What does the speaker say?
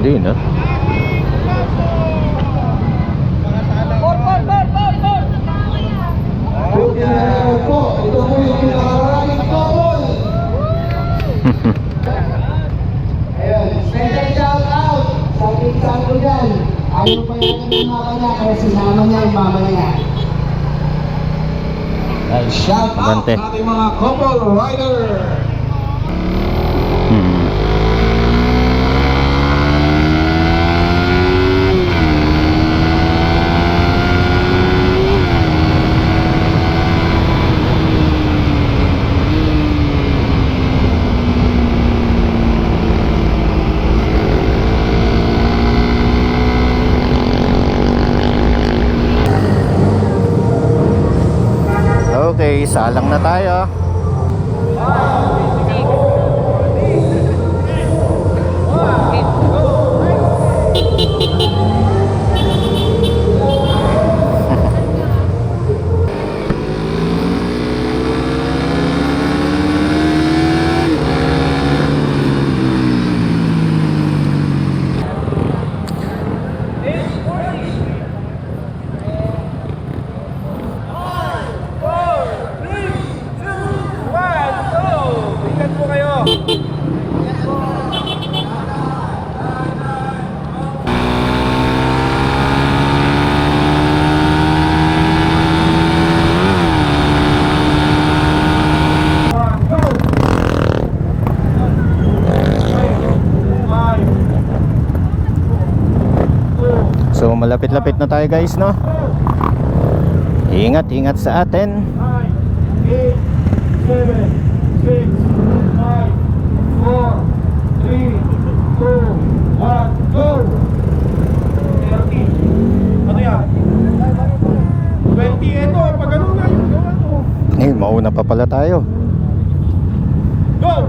Hindi na. Yung dyan. Ayaw pa yun ng mama niya, kaya sinama niya yung mama niya. And shout out Abante. sa ating mga couple rider. Okay, salang na tayo. So malapit-lapit na tayo guys no? Ingat, ingat sa atin. 8, 7, 2, 1, go! 30. Ano yan? 20. Ito, pag ganun na yung gawa mo. Eh, mauna pa pala tayo Go!